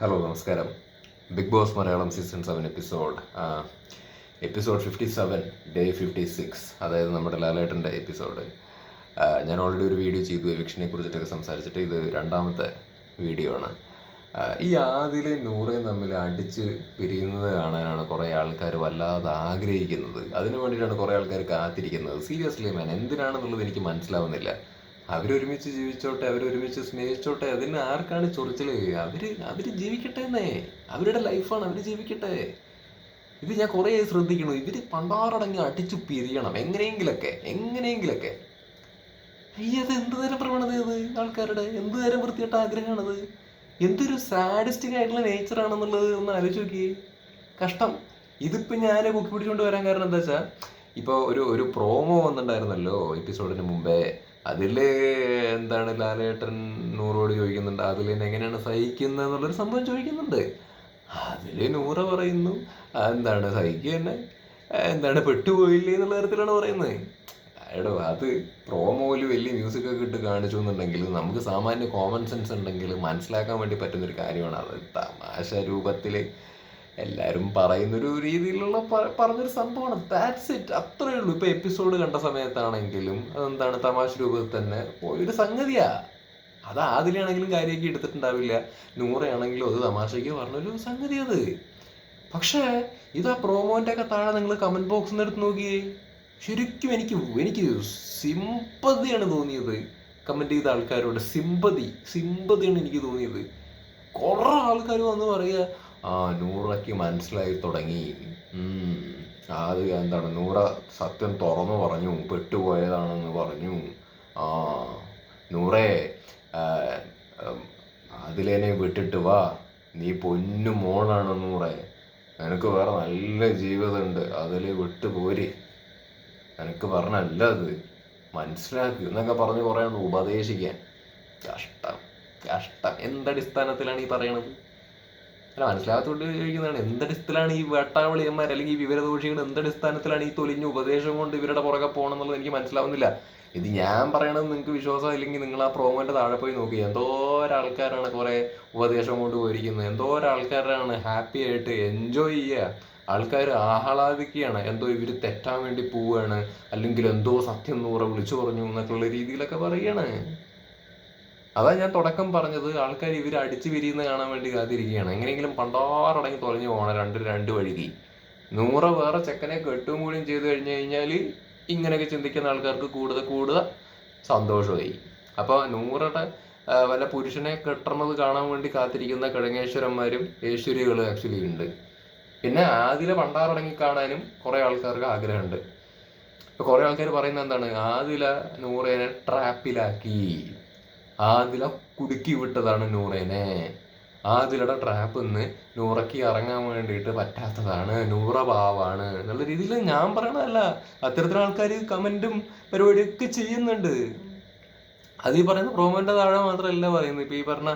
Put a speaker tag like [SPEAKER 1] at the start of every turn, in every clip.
[SPEAKER 1] Hello നമസ്കാരം. Bigg Boss Malayalam season seven episode episode fifty seven day fifty six അതായത് നമ്മുടെ ലാലേട്ടന്റെ episode ഞാൻ ഓൾറെഡി ഒരു വീഡിയോ ചെയ്തു എവിക്ഷനെ കുറിച്ചിട്ടൊക്കെ സംസാരിച്ചിട്ട് ഇത് രണ്ടാമത്തെ വീഡിയോ ആണ്. ഈ ആദിലെ നൂറേയും തമ്മിൽ അടിച്ച് പിരിയുന്നത് കാണാനാണ് കുറേ ആൾക്കാർ വല്ലാതെ ആഗ്രഹിക്കുന്നത്. അതിനു വേണ്ടിയിട്ടാണ് കുറേ ആൾക്കാർ കാത്തിരിക്കുന്നത്. സീരിയസ്ലി മാൻ എന്തിനാണെന്നുള്ളത് എനിക്ക് മനസ്സിലാവുന്നില്ല. അവരൊരുമിച്ച് ജീവിച്ചോട്ടെ അവരൊരുമിച്ച് സ്നേഹിച്ചോട്ടെ അതിന് ആർക്കാണ് ചൊറിച്ചിൽ? അവർ അവർ ജീവിക്കട്ടെ എന്നേ. അവരുടെ ലൈഫാണ് അവർ ജീവിക്കട്ടെ. ഇത് ഞാൻ കുറേ ശ്രദ്ധിക്കണം ഇവർ പണ്ടാറടങ്ങി അടിച്ചു പിരിയണം എങ്ങനെയെങ്കിലൊക്കെ. എങ്ങനെയെങ്കിലൊക്കെ അയ്യത് എന്ത് തരം പ്രവണത ഇത് ആൾക്കാരുടെ? എന്ത് തരം വൃത്തിയായിട്ട ആഗ്രഹമാണത്? എന്തൊരു സാഡിസ്റ്റിക് ആയിട്ടുള്ള നേച്ചർ ആണെന്നുള്ളത് ഒന്ന് ആലോചിച്ച് നോക്കിയേ. കഷ്ടം. ഇതിപ്പോ ഞാൻ കുക്കി പിടിച്ചുകൊണ്ട് വരാൻ കാരണം എന്താ വെച്ചാ ഇപ്പൊ ഒരു ഒരു പ്രോമോ വന്നിട്ടുണ്ടായിരുന്നല്ലോ എപ്പിസോഡിന് മുമ്പേ. അതിൽ എന്താണ് ലാലേട്ടൻ നൂറോട് ചോദിക്കുന്നുണ്ട്. അതിലെ എങ്ങനെയാണ് സഹിക്കുന്നത് എന്നുള്ളൊരു സംഭവം ചോദിക്കുന്നുണ്ട്. അതിൽ നൂറ പറയുന്നു. എന്താണ് സഹിക്കുക തന്നെ. എന്താണ്? പെട്ടുപോയില്ലേ എന്നുള്ള തരത്തിലാണ് പറയുന്നത് എടോ അത് പ്രോമോയിൽ വലിയ മ്യൂസിക് ഒക്കെ ഇട്ട് കാണിച്ചു എന്നുണ്ടെങ്കിൽ നമുക്ക് സാമാന്യ കോമൺ സെൻസ് ഉണ്ടെങ്കിൽ മനസ്സിലാക്കാൻ വേണ്ടി പറ്റുന്നൊരു കാര്യമാണ്. അത് തമാശ രൂപത്തിൽ എല്ലാവരും പറയുന്നൊരു രീതിയിലുള്ള പറഞ്ഞൊരു സംഭവമാണ്. ദാറ്റ്സ് ഇറ്റ് അത്രേ ഉള്ളൂ. ഇപ്പൊ എപ്പിസോഡ് കണ്ട സമയത്താണെങ്കിലും അതെന്താണ് തമാശ രൂപത്തിൽ തന്നെ ഒരു സംഗതിയാ. അത് ആദിലാണെങ്കിലും കാര്യമൊക്കെ എടുത്തിട്ടുണ്ടാവില്ല. നൂറയാണെങ്കിലും അത് തമാശയ്ക്ക് പറഞ്ഞൊരു സംഗതി അത്. പക്ഷേ ഇത് ആ പ്രോമോന്റെ ഒക്കെ താഴെ നിങ്ങൾ കമന്റ് ബോക്സിൽ നിന്ന് എടുത്ത് നോക്കിയേ. ശരിക്കും എനിക്ക് എനിക്ക് സിമ്പതിയാണ് തോന്നിയത് കമന്റ് ചെയ്ത ആൾക്കാരോട്. സിമ്പതി സിമ്പതിയാണ് എനിക്ക് തോന്നിയത്. കുറെ ആൾക്കാർ വന്ന് പറയുക ആ നൂറയ്ക്ക് മനസ്സിലായി തുടങ്ങി. അത് എന്താണ്? നൂറ സത്യം തുറന്നു പറഞ്ഞു പെട്ടുപോയതാണെന്ന് പറഞ്ഞു. ആ നൂറേ അതിലേനെ വിട്ടിട്ട് വാ. നീ പൊന്നു മോളാണ് നൂറെ. നിനക്ക് വേറെ നല്ല ജീവിതമുണ്ട്. അതിൽ വിട്ടു പോര് നിനക്ക് പറഞ്ഞല്ല അത്. മനസ്സിലാക്കി എന്നൊക്കെ പറഞ്ഞ് കുറേ ഉപദേശിക്കാൻ. കഷ്ടം കഷ്ടം. എന്തടിസ്ഥാനത്തിലാണ് ഈ പറയണത്? അല്ല മനസ്സിലാകാത്തോണ്ട് ചോദിക്കുന്നതാണ്. എന്തടിസ്ഥാനത്തിലാണ് ഈ വേട്ടാവളിയന്മാർ അല്ലെങ്കിൽ ഈ വിവരദോഷികൾ എന്തടിസ്ഥാനത്തിലാണ് ഈ തൊലിഞ്ഞ ഉപദേശം കൊണ്ട് ഇവരുടെ പുറകെ പോകണമെന്നുള്ളത് എനിക്ക് മനസ്സിലാവുന്നില്ല. ഇത് ഞാൻ പറയണത് നിങ്ങൾക്ക് വിശ്വാസം ഇല്ലെങ്കിൽ നിങ്ങൾ ആ പ്രോമോന്റെ താഴെ പോയി നോക്കി. എന്തോരാൾക്കാരാണ് കുറെ ഉപദേശം കൊണ്ട് പോയിരിക്കുന്നത്. എന്തോരാൾക്കാരാണ് ഹാപ്പി ആയിട്ട് എൻജോയ് ചെയ്യുക. ആൾക്കാർ ആഹ്ലാദിക്കുകയാണ്. എന്തോ ഇവർ തെറ്റാൻ വേണ്ടി പോവുകയാണ്. അല്ലെങ്കിൽ എന്തോ സത്യം നൂറെ വിളിച്ചു പറഞ്ഞു എന്നൊക്കെയുള്ള രീതിയിലൊക്കെ പറയുകയാണ് അതാ ഞാൻ തുടക്കം പറഞ്ഞത് ആൾക്കാർ ഇവർ അടിച്ചു പിരിയുന്ന കാണാൻ വേണ്ടി കാത്തിരിക്കുകയാണ്. എങ്ങനെയെങ്കിലും പണ്ടാറടങ്ങി തുറഞ്ഞു പോകണം രണ്ട് രണ്ട് വഴിക്ക് നൂറ് വേറെ ചെക്കനെ കെട്ടും കൂടിയും ചെയ്തു കഴിഞ്ഞു കഴിഞ്ഞാൽ ഇങ്ങനെയൊക്കെ ചിന്തിക്കുന്ന ആൾക്കാർക്ക് കൂടുതൽ കൂടുതൽ സന്തോഷമായി. അപ്പോൾ നൂറുടെ വല്ല പുരുഷനെ കെട്ടണത് കാണാൻ വേണ്ടി കാത്തിരിക്കുന്ന കിഴങ്ങേശ്വരന്മാരും ഏശ്വരികളും ആക്ച്വലി ഉണ്ട്. പിന്നെ ആദിലെ പണ്ടാറടങ്ങി കാണാനും കുറേ ആൾക്കാർക്ക് ആഗ്രഹമുണ്ട്. കുറെ ആൾക്കാർ പറയുന്നത് എന്താണ്? ആദില നൂറേനെ ട്രാപ്പിലാക്കി ആദില കുടുക്കി വിട്ടതാണ് നൂറേനെ. ആദിലയുടെ ട്രാപ്പ് നിന്ന് നൂറയ്ക്ക് ഇറങ്ങാൻ വേണ്ടിയിട്ട് പറ്റാത്തതാണ്. നൂറ പാവാണ്. എന്നുള്ള രീതിയിൽ ഞാൻ പറയണതല്ല. അത്തരത്തിലുള്ള ആൾക്കാർ കമന്റും പരിപാടിയൊക്കെ ചെയ്യുന്നുണ്ട്. അത് ഈ പറയുന്ന പ്രോമോന്റെ താഴെ മാത്രമല്ല പറയുന്നത്. ഇപ്പൊ ഈ പറഞ്ഞ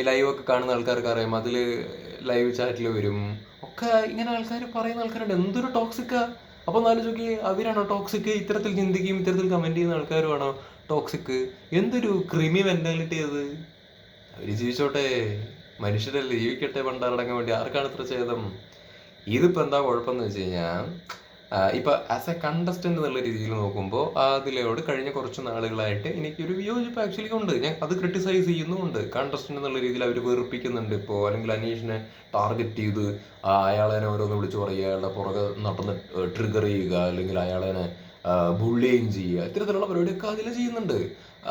[SPEAKER 1] ലൈവ് ഒക്കെ കാണുന്ന ആൾക്കാർക്ക് അറിയാം. അതിൽ ലൈവ് ചാറ്റിൽ വരും. ഒക്കെ ഇങ്ങനെ ആൾക്കാർ പറയുന്ന ആൾക്കാരുണ്ട്. എന്തൊരു ടോക്സിക്കാ അപ്പൊ നാലോചിക്ക് അവരാണോ ടോക്സിക് ഇത്തരത്തിൽ ചിന്തിക്കുകയും ഇത്തരത്തിൽ കമന്റ് ചെയ്യുന്ന ആൾക്കാരുമാണോ? ടോക്സിക് എന്തൊരു ക്രിമി മെന്റാലിറ്റി അത്? അവർ ജീവിച്ചോട്ടെ. മനുഷ്യരല്ലേ ജീവിക്കട്ടെ പണ്ടാറടങ്ങാൻ വേണ്ടി. ആർക്കാണ് ഇത്ര ഛേദം? ഇതിപ്പോ എന്താ കുഴപ്പമെന്ന് വെച്ച് കഴിഞ്ഞാൽ ഇപ്പൊ ആസ് എ കണ്ടസ്റ്റന്റ് എന്നുള്ള രീതിയിൽ നോക്കുമ്പോൾ അതിലോട് കഴിഞ്ഞ കുറച്ച് നാളുകളായിട്ട് എനിക്കൊരു വിയോജിപ്പ് ആക്ച്വലി ഉണ്ട്. ഞാൻ അത് ക്രിട്ടിസൈസ് ചെയ്യുന്നുമുണ്ട്. കണ്ടസ്റ്റന്റ് എന്നുള്ള രീതിയിൽ അവർ വെറുപ്പിക്കുന്നുണ്ട് ഇപ്പോൾ അല്ലെങ്കിൽ അനീഷിനെ ടാർഗറ്റ് ചെയ്ത് അയാളെ ഓരോന്ന് വിളിച്ചു പറയുക അയാളുടെ പുറകെ നടന്ന് ട്രിഗർ ചെയ്യുക അല്ലെങ്കിൽ അയാളെ ബുള്ളിയും ചെയ്യുക. ഇത്തരത്തിലുള്ള പരിപാടിയൊക്കെ അതിൽ ചെയ്യുന്നുണ്ട്.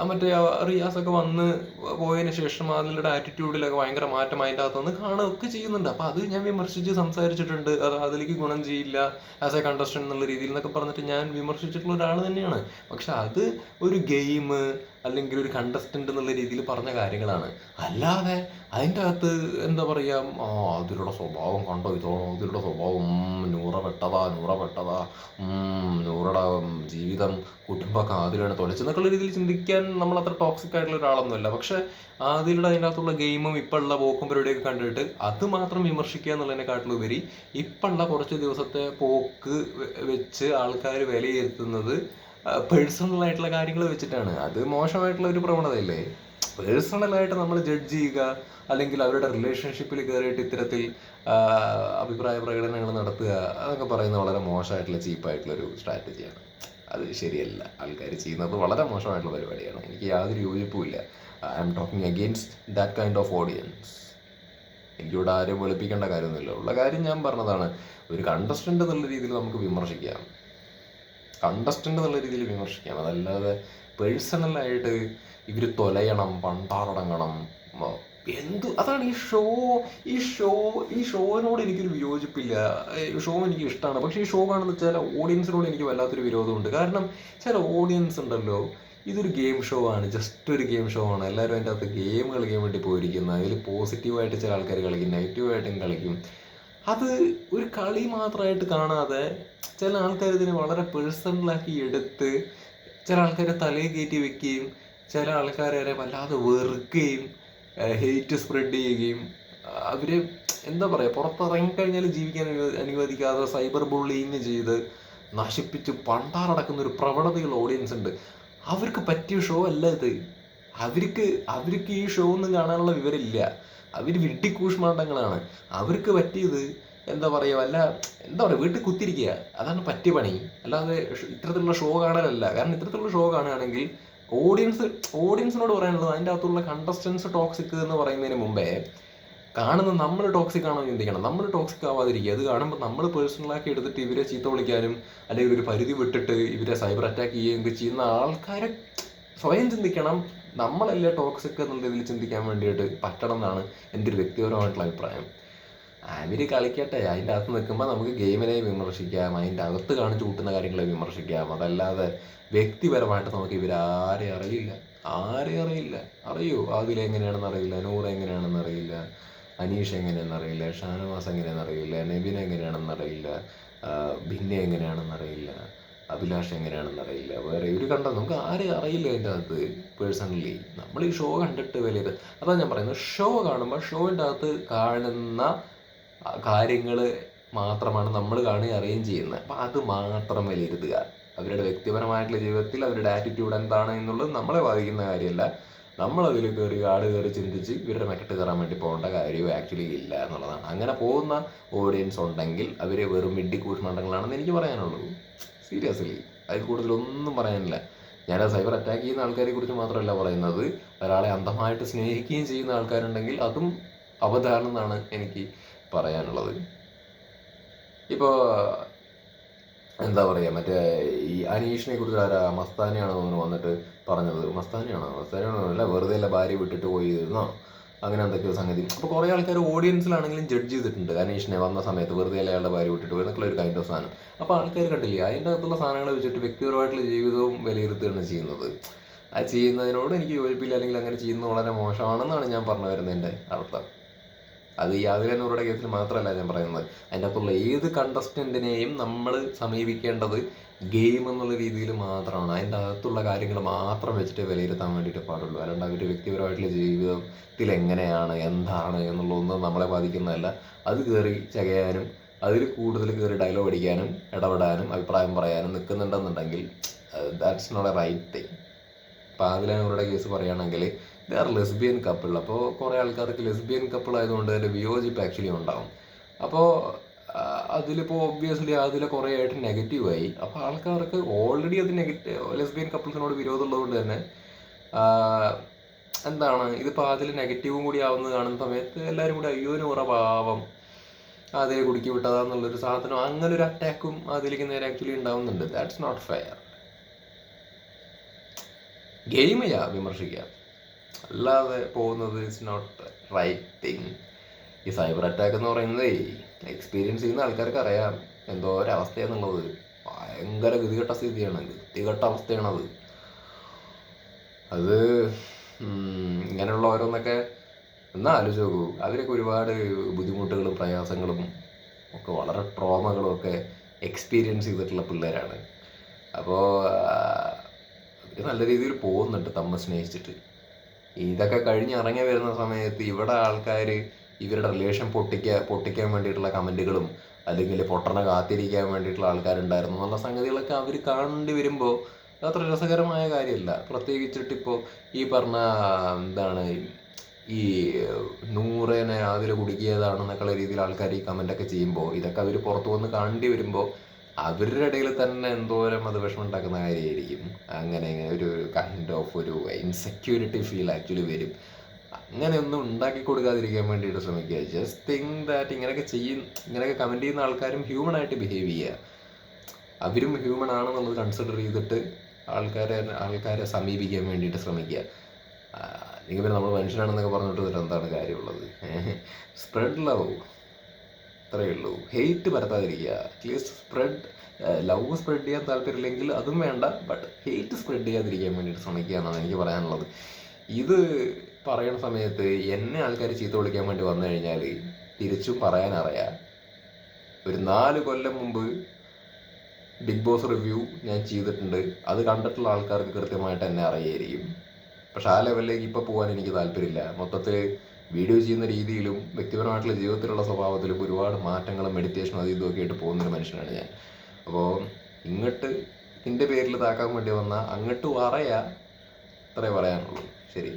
[SPEAKER 1] മറ്റേ റിയാസൊക്കെ വന്ന് പോയതിന് ശേഷം അതിലുള്ള ആറ്റിറ്റ്യൂഡിലൊക്കെ ഭയങ്കര മാറ്റം അതിന്റെ അകത്തുനിന്ന് കാണുകയൊക്കെ ചെയ്യുന്നുണ്ട്. അപ്പൊ അത് ഞാൻ വിമർശിച്ച് സംസാരിച്ചിട്ടുണ്ട്. അത് അതിലേക്ക് ഗുണം ചെയ്യില്ല. ആസ് എ കണ്ടസ്റ്റന്റ് എന്നുള്ള രീതിയിൽ എന്നൊക്കെ പറഞ്ഞിട്ട് ഞാൻ വിമർശിച്ചിട്ടുള്ള ഒരാൾ തന്നെയാണ്. പക്ഷെ അത് ഒരു ഗെയിം അല്ലെങ്കിൽ ഒരു കണ്ടസ്റ്റന്റ് എന്നുള്ള രീതിയിൽ പറഞ്ഞ കാര്യങ്ങളാണ്. അല്ലാതെ അതിന്റെ അകത്ത് എന്താ പറയുക ആ അതിലുള്ള സ്വഭാവം കണ്ടോ? ഇതോണോ അതിലുള്ള സ്വഭാവം നൂറ പെട്ടതാ നൂറ പെട്ടതാ ഉം, നൂറുടെ ജീവിതം കുടുംബമൊക്കെ ആദിലാണ് തൊലച്ചെന്നൊക്കെയുള്ള രീതിയിൽ ചിന്തിക്കാൻ നമ്മൾ അത്ര ടോക്സിക് ആയിട്ടുള്ള ഒരാളൊന്നുമല്ല. പക്ഷെ അതിലൂടെ അതിന്റെ അകത്തുള്ള ഗെയിമും ഇപ്പോഴുള്ള പോക്കും പരിപാടിയൊക്കെ കണ്ടിട്ട് അത് മാത്രം വിമർശിക്കുക എന്നുള്ളതിനെക്കാട്ടിലുപരി ഇപ്പോഴുള്ള കുറച്ച് ദിവസത്തെ പോക്ക് വെച്ച് ആൾക്കാർ വിലയിരുത്തുന്നത് പേഴ്സണൽ ആയിട്ടുള്ള കാര്യങ്ങൾ വെച്ചിട്ടാണ്. അത് മോശമായിട്ടുള്ള ഒരു പ്രവണതയല്ലേ? പേഴ്സണലായിട്ട് നമ്മൾ ജഡ്ജ് ചെയ്യുക അല്ലെങ്കിൽ അവരുടെ റിലേഷൻഷിപ്പിൽ കയറിയിട്ട് ഇത്തരത്തിൽ അഭിപ്രായ പ്രകടനങ്ങൾ നടത്തുക അതൊക്കെ പറയുന്നത് വളരെ മോശമായിട്ടുള്ള ചീപ്പായിട്ടുള്ള ഒരു സ്ട്രാറ്റജിയാണ് അത് ശരിയല്ല. ആൾക്കാർ ചെയ്യുന്നത് വളരെ മോശമായിട്ടുള്ള പരിപാടിയാണ്. എനിക്ക് യാതൊരു യോജിപ്പുമില്ല I am talking against that kind of audience എനിക്കിവിടെ ആരും വെളുപ്പിക്കേണ്ട കാര്യമൊന്നുമില്ല. ഉള്ള കാര്യം ഞാൻ പറഞ്ഞതാണ്. ഒരു കണ്ടസ്റ്റന്റ് എന്നുള്ള രീതിയിൽ നമുക്ക് വിമർശിക്കാം. കണ്ടസ്റ്റന്റ് എന്നുള്ള രീതിയിൽ വിമർശിക്കാം. അതല്ലാതെ പേഴ്സണലായിട്ട് ഇവർ തൊലയണം പണ്ടാറടങ്ങണം എന്തു അതാണ് ഈ ഷോ ഈ ഷോ ഈ ഷോവിനോട് എനിക്കൊരു വിയോജിപ്പില്ല. ഷോ എനിക്ക് ഇഷ്ടമാണ് പക്ഷേ ഈ ഷോ കാണുന്ന ചില ഓഡിയൻസിനോട് എനിക്ക് വല്ലാത്തൊരു വിരോധമുണ്ട്. കാരണം ചില ഓഡിയൻസ് ഉണ്ടല്ലോ ഇതൊരു ഗെയിം ഷോ ആണ്. ജസ്റ്റ് ഒരു ഗെയിം ഷോ ആണ്. എല്ലാവരും അതിന്റെ അകത്ത് ഗെയിം കളിക്കാൻ വേണ്ടി പോയിരിക്കുന്നത് അതിൽ പോസിറ്റീവായിട്ട് ചില ആൾക്കാർ കളിക്കും നെഗറ്റീവായിട്ടും കളിക്കും. അത് ഒരു കളി മാത്രമായിട്ട് കാണാതെ ചില ആൾക്കാർ ഇതിനെ വളരെ പേഴ്സണലാക്കി എടുത്ത് ചില ആൾക്കാരെ തലയിൽ കയറ്റി വെക്കുകയും ചില ആൾക്കാരെ വല്ലാതെ വെറുക്കുകയും ഹെയ്റ്റ് സ്പ്രെഡ് ചെയ്യുകയും അവർ എന്താ പറയുക പുറത്തിറങ്ങിക്കഴിഞ്ഞാൽ ജീവിക്കാൻ അനുവ- അനുവദിക്കാതെ സൈബർ ബുള്ളിങ് ചെയ്ത് നശിപ്പിച്ച് പണ്ടാറടക്കുന്ന ഒരു പ്രവണതയുള്ള ഓഡിയൻസ് ഉണ്ട്. അവർക്ക് പറ്റിയ ഷോ അല്ല ഇത്. അവർക്ക് അവർക്ക് ഈ ഷോ ഒന്നും കാണാനുള്ള വിവരമില്ല. അവർ വിട്ടിക്കൂഷ്മാണ്ടങ്ങളാണ്. അവർക്ക് പറ്റിയത് എന്താ പറയുക വല്ല എന്താ പറയുക വീട്ടിൽ കുത്തിരിക്കുക അതാണ് പറ്റിയ പണി. അല്ലാതെ ഇത്തരത്തിലുള്ള ഷോ കാണാനല്ല കാരണം ഇത്തരത്തിലുള്ള ഷോ കാണുകയാണെങ്കിൽ ഓഡിയൻസ് ഓഡിയൻസിനോട് പറയാനുള്ളത് അതിന്റെ അകത്തുള്ള കണ്ടസ്റ്റൻസ് ടോക്സിക് എന്ന് പറയുന്നതിന് മുമ്പേ കാണുന്ന നമ്മൾ ടോക്സിക് ആണോ ചിന്തിക്കണം. നമ്മൾ ടോക്സിക് ആവാതിരിക്കുക. അത് കാണുമ്പോൾ നമ്മൾ പേഴ്സണലാക്കി എടുത്തിട്ട് ഇവരെ ചീത്ത വിളിക്കാനും അല്ലെങ്കിൽ ഒരു പരിധി വിട്ടിട്ട് ഇവരെ സൈബർ അറ്റാക്ക് ചെയ്യുകയും ഒക്കെ ചെയ്യുന്ന ആൾക്കാരെ സ്വയം ചിന്തിക്കണം. നമ്മളല്ലേ ടോക്സിക് എന്നുള്ള രീതിയിൽ ചിന്തിക്കാൻ വേണ്ടിയിട്ട് പറ്റണം എന്നാണ് എന്റെ ഒരു വ്യക്തിപരമായിട്ടുള്ള അഭിപ്രായം. അവർ കളിക്കട്ടെ. അതിന്റെ അകത്ത് നിൽക്കുമ്പോൾ നമുക്ക് ഗെയിമിനെ വിമർശിക്കാം. അതിന്റെ അകത്ത് കാണിച്ചു കൂട്ടുന്ന കാര്യങ്ങളെ വിമർശിക്കാം. അതല്ലാതെ വ്യക്തിപരമായിട്ട് നമുക്ക് ഇവരാരെ അറിയില്ല? ആരെ അറിയില്ല? അറിയോ. ആദിൽ എങ്ങനെയാണെന്ന് അറിയില്ല. നൂറ് എങ്ങനെയാണെന്ന് അറിയില്ല. അനീഷ് എങ്ങനെയാണെന്ന് അറിയില്ല. ഷാനവാസ് എങ്ങനെയാണെന്ന് അറിയില്ല. നബിൻ എങ്ങനെയാണെന്ന് അറിയില്ല. ഭിന്ന എങ്ങനെയാണെന്ന് അറിയില്ല. അഭിലാഷ് എങ്ങനെയാണെന്ന് അറിയില്ല. വേറെ ഇവർ കണ്ട നമുക്ക് ആരെ അറിയില്ല അതിന്റെ അകത്ത് പേഴ്സണലി നമ്മൾ ഈ ഷോ കണ്ടിട്ട് വലിയത് അതാണ് ഞാൻ പറയുന്നത് ഷോ കാണുമ്പോൾ ഷോയിന്റെ അകത്ത് കാണുന്ന കാര്യങ്ങൾ മാത്രമാണ് നമ്മൾ കാണുകയും അറിയുകയും ചെയ്യുന്നത്. അപ്പം അത് മാത്രം വിലയിരുത്തുക അവരുടെ വ്യക്തിപരമായിട്ടുള്ള ജീവിതത്തിൽ അവരുടെ ആറ്റിറ്റ്യൂഡ് എന്താണ് എന്നുള്ളത് നമ്മളെ ബാധിക്കുന്ന കാര്യമല്ല. നമ്മൾ കയറി ആട് കയറി ചിന്തിച്ച് ഇവരുടെ മെക്കെട്ട് കയറാൻ വേണ്ടി പോകേണ്ട കാര്യവും ആക്ച്വലി ഇല്ല എന്നുള്ളതാണ്. അങ്ങനെ പോകുന്ന ഓഡിയൻസ് ഉണ്ടെങ്കിൽ അവർ വെറും മിഡി കൂഷ്മണ്ഡങ്ങളാണെന്ന് എനിക്ക് പറയാനുള്ളൂ. സീരിയസ്ലി. അതിൽ കൂടുതലൊന്നും പറയാനില്ല. ഞാൻ സൈബർ അറ്റാക്ക് ചെയ്യുന്ന ആൾക്കാരെ കുറിച്ച് മാത്രമല്ല പറയുന്നത്. ഒരാളെ അന്ധമായിട്ട് സ്നേഹിക്കുകയും ചെയ്യുന്ന ആൾക്കാരുണ്ടെങ്കിൽ അതും അവതാരണം എന്നാണ് എനിക്ക് പറയാനുള്ളത്. ഇപ്പോൾ എന്താ പറയുക മറ്റേ ഈ അനീഷിനെ കുറിച്ച് ആരാ മസ്താനിയാണെന്ന് വന്നിട്ട് പറഞ്ഞത്. മസ്താനിയാണോ? മസ്താനിയാണോ? അല്ല വെറുതെ അല്ല ഭാര്യ വിട്ടിട്ട് പോയിരുന്നോ അങ്ങനെ എന്തൊക്കെയോ സംഗതി. അപ്പോൾ കുറേ ആൾക്കാർ ഓഡിയൻസിലാണെങ്കിലും ജഡ്ജ് ചെയ്തിട്ടുണ്ട്. അനീഷിനെ വന്ന സമയത്ത് വെറുതെ അയാളുടെ ഭാര്യ വിട്ടിട്ട് വരുന്നൊക്കെ ഒരു കൈൻഡ് ഓഫ് സാധനം. അപ്പോൾ ആൾക്കാർ കണ്ടില്ലേ അതിന്റെ അകത്തുള്ള സാധനങ്ങൾ വെച്ചിട്ട് വ്യക്തിപരമായിട്ടുള്ള ജീവിതവും വിലയിരുത്തുകയാണ് ചെയ്യുന്നത്. ആ ചെയ്യുന്നതിനോട് എനിക്ക് യോജിപ്പില്ല അല്ലെങ്കിൽ അങ്ങനെ ചെയ്യുന്നത് വളരെ മോശമാണെന്നാണ് ഞാൻ പറഞ്ഞു വരുന്നതിന്റെ അർത്ഥം. അത് യാതൊരു നൂറുടെ കേസിൽ മാത്രമല്ല ഞാൻ പറയുന്നത്. അതിന്റെ അകത്തുള്ള ഏത് കണ്ടസ്റ്റന്റിനെയും നമ്മൾ സമീപിക്കേണ്ടത് ഗെയിം എന്നുള്ള രീതിയിൽ മാത്രമാണ്. അതിന്റെ അകത്തുള്ള കാര്യങ്ങൾ മാത്രം വെച്ചിട്ട് വിലയിരുത്താൻ വേണ്ടിയിട്ട് പാടുള്ളൂ. അല്ലാണ്ട് അവരുടെ വ്യക്തിപരമായിട്ടുള്ള ജീവിതത്തിൽ എങ്ങനെയാണ് എന്താണ് എന്നുള്ളതൊന്നും നമ്മളെ ബാധിക്കുന്നതല്ല. അത് കയറി ചകയാനും അതിൽ കൂടുതൽ കയറി ഡയലോഗ് അടിക്കാനും ഇടപെടാനും അഭിപ്രായം പറയാനും നിൽക്കുന്നുണ്ടെന്നുണ്ടെങ്കിൽ that's not a right thing ഇപ്പോൾ ആദിലനൂറുടെ കേസ് പറയുകയാണെങ്കിൽ ദേ ആർ ലെസ്ബിയൻ കപ്പിൾ അപ്പോൾ കുറേ ആൾക്കാർക്ക് ലെസ്ബിയൻ കപ്പിൾ ആയതുകൊണ്ട് അതിന്റെ വിയോജിപ്പ് ആക്ച്വലി ഉണ്ടാവും. അപ്പോൾ അതിലിപ്പോൾ ഒബ്വിയസ്ലി അതിൽ കുറേ ആയിട്ട് നെഗറ്റീവായി അപ്പോൾ ആൾക്കാർക്ക് ഓൾറെഡി അത് നെഗറ്റീവ് ലെസ്ബിയൻ കപ്പിൾസിനോട് വിരോധമുള്ളതുകൊണ്ട് തന്നെ എന്താണ് ഇതിപ്പോൾ അതിൽ നെഗറ്റീവും കൂടി ആവുന്നത് കാണുന്ന സമയത്ത് എല്ലാവരും കൂടി അയ്യോ നൂറ പാവം. അതിൽ കുടുക്കി വിട്ടതാന്നുള്ളൊരു സാധനം അങ്ങനെ ഒരു അറ്റാക്കും അതിലേക്ക് നേരെ ആക്ച്വലി ഉണ്ടാവുന്നുണ്ട്. ദാറ്റ്സ് നോട്ട് ഫെയർ ഗെയിമില്ല വിമർശിക്കാം. അല്ലാതെ പോകുന്നത് ഇറ്റ്സ് നോട്ട് റൈറ്റ് തിങ് ഈ സൈബർ അറ്റാക്ക് എന്ന് പറയുന്നത് എക്സ്പീരിയൻസ് ചെയ്യുന്ന ആൾക്കാർക്ക് അറിയാം എന്തോ ഒരവസ്ഥയെന്നുള്ളത്. ഭയങ്കര ഗതികെട്ട സ്ഥിതിയാണ്. ഗതികെട്ട അവസ്ഥയാണ് അത് അത് ഇങ്ങനെയുള്ള ഓരോന്നൊക്കെ എന്നാൽ ആലോചിച്ച് നോക്കൂ. അവരൊക്കെ ഒരുപാട് ബുദ്ധിമുട്ടുകളും പ്രയാസങ്ങളും ഒക്കെ വളരെ ട്രോമകളും ഒക്കെ എക്സ്പീരിയൻസ് ചെയ്തിട്ടുള്ള പിള്ളേരാണ്. അപ്പോൾ അവർ നല്ല രീതിയിൽ പോകുന്നുണ്ട്. തമ്മ സ്നേഹിച്ചിട്ട്. ഇതൊക്കെ കഴിഞ്ഞ് ഇറങ്ങി വരുന്ന സമയത്ത് ഇവിടെ ആൾക്കാർ ഇവരുടെ റിലേഷൻ പൊട്ടിക്കുക പൊട്ടിക്കാൻ വേണ്ടിയിട്ടുള്ള കമന്റുകളും അല്ലെങ്കിൽ പൊട്ടണ കാത്തിരിക്കാൻ വേണ്ടിയിട്ടുള്ള ആൾക്കാരുണ്ടായിരുന്നു. എന്നുള്ള സംഗതികളൊക്കെ അവർ കാണേണ്ടി വരുമ്പോൾ അത്ര രസകരമായ കാര്യമല്ല പ്രത്യേകിച്ചിട്ട് ഇപ്പോൾ ഈ പറഞ്ഞ എന്താണ് ഈ നൂറേനെ അതിൽ കുടുക്കിയതാണെന്നൊക്കെയുള്ള രീതിയിൽ ആൾക്കാർ ഈ കമന്റൊക്കെ ചെയ്യുമ്പോൾ ഇതൊക്കെ അവർ പുറത്തു വന്ന് കാണേണ്ടി വരുമ്പോൾ അവരുടെ ഇടയിൽ തന്നെ എന്തോരം അത് വിഷമം ഉണ്ടാക്കുന്ന കാര്യമായിരിക്കും അങ്ങനെ ഒരു കൈൻഡ് ഓഫ് ഒരു ഇൻസെക്യൂരിറ്റി ഫീൽ ആക്ച്വലി വരും. അങ്ങനെയൊന്നും ഉണ്ടാക്കി കൊടുക്കാതിരിക്കാൻ വേണ്ടിയിട്ട് ശ്രമിക്കുക. ജസ്റ്റ് തിങ്ക് ദാറ്റ് ഇങ്ങനെയൊക്കെ ചെയ്യും ഇങ്ങനെയൊക്കെ കമന്റ് ചെയ്യുന്ന ആൾക്കാരും ഹ്യൂമൺ ആയിട്ട് ബിഹേവ് ചെയ്യുക. അവരും ഹ്യൂമൺ ആണെന്നുള്ളത് കൺസിഡർ ചെയ്തിട്ട് ആൾക്കാരെ ആൾക്കാരെ സമീപിക്കാൻ വേണ്ടിയിട്ട് ശ്രമിക്കുക. അല്ലെങ്കിൽ പിന്നെ നമ്മൾ മനുഷ്യനാണെന്നൊക്കെ പറഞ്ഞിട്ട് എന്താണ് കാര്യമുള്ളത്? സ്പ്രെഡ് ലവ് അത്രയേ ഉള്ളൂ. Hate പരത്താതിരിക്കുക. At least spread love spread ചെയ്യാൻ താല്പര്യമില്ലെങ്കിൽ അതും വേണ്ട. ബട്ട് ഹെയ്റ്റ് സ്പ്രെഡ് ചെയ്യാതിരിക്കാൻ വേണ്ടിയിട്ട് ശ്രമിക്കുക എന്നാണ് എനിക്ക് പറയാനുള്ളത്. ഇത് പറയുന്ന സമയത്ത് എന്നെ ആൾക്കാർ ചീത്ത വിളിക്കാൻ വേണ്ടി വന്നു കഴിഞ്ഞാൽ തിരിച്ചും പറയാനറിയാം ഒരു നാല് കൊല്ലം മുമ്പ് ബിഗ് ബോസ് റിവ്യൂ ഞാൻ ചെയ്തിട്ടുണ്ട്. അത് കണ്ടിട്ടുള്ള ആൾക്കാർക്ക് കൃത്യമായിട്ട് എന്നെ അറിയായിരിക്കും. പക്ഷെ ആ ലെവലിലേക്ക് ഇപ്പോൾ പോകാൻ എനിക്ക് താല്പര്യമില്ല. മൊത്തത്തിൽ വീഡിയോ ചെയ്യുന്ന രീതിയിലും വ്യക്തിപരമായിട്ടുള്ള ജീവിതത്തിലുള്ള സ്വഭാവത്തിലും ഒരുപാട് മാറ്റങ്ങളും മെഡിറ്റേഷനും അത് ഇതൊക്കെ ആയിട്ട് പോകുന്നൊരു മനുഷ്യനാണ് ഞാൻ. അപ്പോൾ ഇങ്ങോട്ട് ഇതിന്റെ പേരിൽ താക്കാൻ വേണ്ടി വന്ന അങ്ങോട്ട് പറയാ അത്രേ പറയാനുള്ളൂ. ശരി.